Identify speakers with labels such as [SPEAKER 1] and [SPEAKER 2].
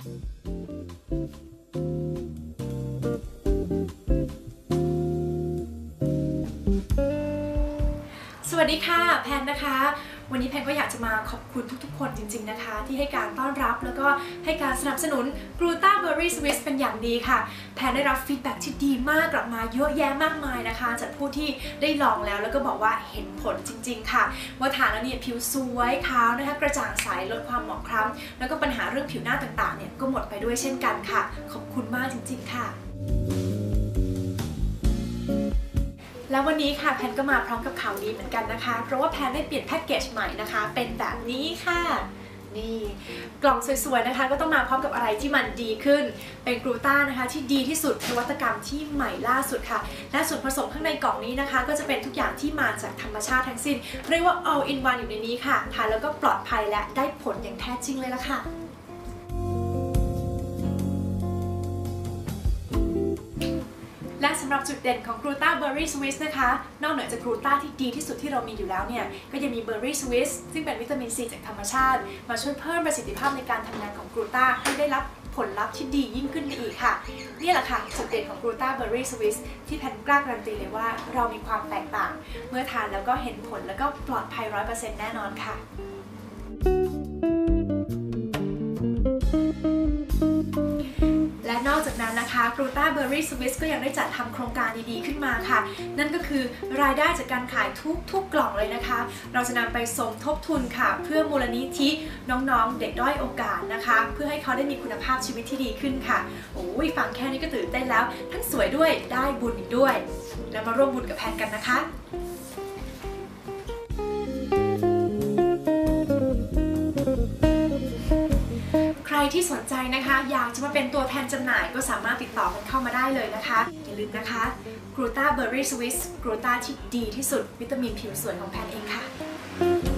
[SPEAKER 1] สวัสดีค่ะ แพนนะคะ วันนี้แพนก็อยากจะมาขอบคุณทุกๆ คนจริง ๆนะคะ ที่ให้การต้อนรับแล้วก็ให้การสนับสนุนกรูต้าเบอร์รี่สวิสเป็นอย่างดีค่ะ แพนได้รับฟีดแบ็ที่ดีมากกลับมาเยอะแยะมากมายนะคะ จากผู้ที่ได้ลองแล้วแล้วก็บอกว่าเห็นผลจริง ๆ ค่ะ ว่าทานแล้วเนี่ยผิวสวยขาวนะคะกระจ่างใสลดความหมองคล้ำแล้วก็ปัญหาเรื่องผิวหน้าต่างๆเนี่ยก็หมดไปด้วยเช่นกันค่ะ ขอบคุณมากจริง ๆ ค่ะ แล้ววันนี้ค่ะแพนก็มาพร้อมกับข่าวดีเหมือนกันนะคะ เพราะว่าแพนได้เปลี่ยนแพ็กเกจใหม่นะคะ เป็นแบบนี้ค่ะนี่กล่องสวยๆนะคะ ก็ต้องมาพร้อมกับอะไรที่มันดีขึ้น เป็นกลูต้านะคะ ที่ดีที่สุดนวัตกรรมที่ใหม่ล่าสุดค่ะ และส่วนผสมข้างในกล่องนี้นะคะ ก็จะเป็นทุกอย่างที่มาจากธรรมชาติทั้งสิ้น เรียกว่า all in one อยู่ในนี้ค่ะทานแล้วก็ปลอดภัยและได้ผลอย่างแท้จริงเลยละค่ะ และสำหรับจุดเด่นของกรูต้าเบอร์รี่สวิสนะคะ นอกเหนือจากกรูต้าที่ดีที่สุดที่เรามีอยู่แล้วเนี่ย ก็ยังมีเบอร์รี่สวิสซึ่งเป็นวิตามินซีจากธรรมชาติ มาช่วยเพิ่มประสิทธิภาพในการทำงานของกรูต้าให้ได้รับผลลัพธ์ที่ดียิ่งขึ้นไปอีกค่ะ นี่แหละค่ะจุดเด่นของกรูต้าเบอร์รี่สวิสที่แพนกล้าการันตีเลยว่าเรามีความแตกต่าง เมื่อทานแล้วก็เห็นผลแล้วก็ปลอดภัยร้อยเปอร์เซ็นต์แน่นอนค่ะ นั้นนะคะกรูต้าเบอร์รี่สวิสก็ยังได้จัดทำโครงการดีๆขึ้นมาค่ะ นั่นก็คือรายได้จากการขายทุกทุกกล่องเลยนะคะ เราจะนำไปสมทบทุนค่ะ เพื่อมูลนิธิน้องๆ เด็กด้อยโอกาสนะคะ เพื่อให้เขาได้มีคุณภาพชีวิตที่ดีขึ้นค่ะโอ้ยฟังแค่นี้ก็ตื่นเต้นแล้ว ทั้งสวยด้วยได้บุญอีกด้วยแล้วมาร่วมบุญกับแพนกันนะคะ ที่สนใจนะคะ อยากจะมาเป็นตัวแทนจำหน่ายก็สามารถติดต่อกันเข้ามาได้เลยนะคะ อย่าลืมนะคะกรูต้าเบอร์รี่สวิสกรูต้าที่ดีที่สุดวิตามินผิวสวยของแพนเองค่ะ